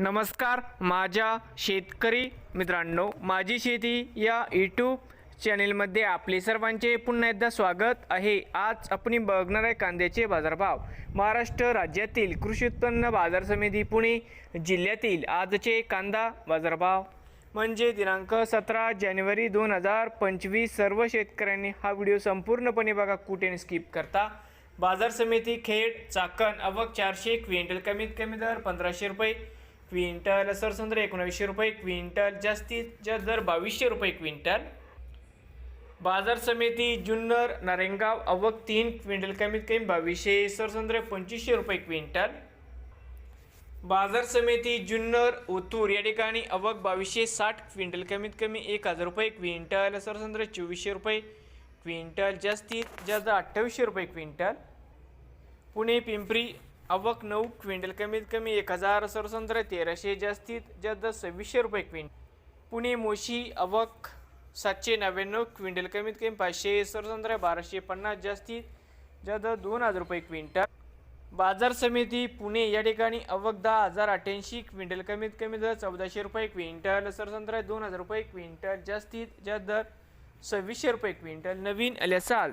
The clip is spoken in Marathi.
नमस्कार माझ्या शेतकरी मित्रांनो माझी शेती या यूट्यूब चॅनेलमध्ये आपले सर्वांचे पुन्हा एकदा स्वागत आहे. आज आपण बघणार आहे कांद्याचे बाजारभाव. महाराष्ट्र राज्यातील कृषी उत्पन्न बाजार समिती पुणे जिल्ह्यातील आजचे कांदा बाजारभाव. म्हणजे दिनांक सतरा जानेवारी दोन हजार पंचवीस सर्व शेतकऱ्यांनी हा व्हिडिओ संपूर्णपणे बघा कुठे स्किप करता. बाजार समिती खेड चाकण अवक चारशे क्विंटल कमीत कमी दर पंधराशे रुपये. क्विंटल सरसंद्र एकोणावीसशे रुपये क्विंटल जास्तीत जास्त दर बावीसशे रुपये क्विंटल. बाजार समिती जुन्नर नारेंगाव अवक तीन क्विंटल कमीत कमी बावीसशे सरसंद्र पंचवीसशे रुपये क्विंटल. बाजार समिती जुन्नर ओतूर या ठिकाणी अवक बावीसशे साठ क्विंटल कमीत कमी एक हजार रुपये क्विंटल सरसंद्र चोवीसशे रुपये क्विंटल जास्तीत जास्त अठ्ठावीसशे रुपये क्विंटल. पुणे पिंपरी अवक नऊ क्विंटल कमीत कमी एक हजार सरसंत्र तेराशे जास्तीत जास्त सव्वीसशे रुपये क्विंट पुणे मोशी अवक सातशे नव्याण्णव क्विंटल कमीत कमी पाचशे सरसंत्र बाराशे पन्नास जास्तीत जास्त दोन हजार रुपये क्विंटल. बाजार समिती पुणे या ठिकाणी अवक दहा हजार अठ्ठ्याऐंशी क्विंटल कमीत कमी दर चौदाशे रुपये क्विंटल सरसंत्र दोन हजार रुपये क्विंटल जास्तीत जास्त दर सव्वीसशे रुपये क्विंटल. नवीन अलेसाल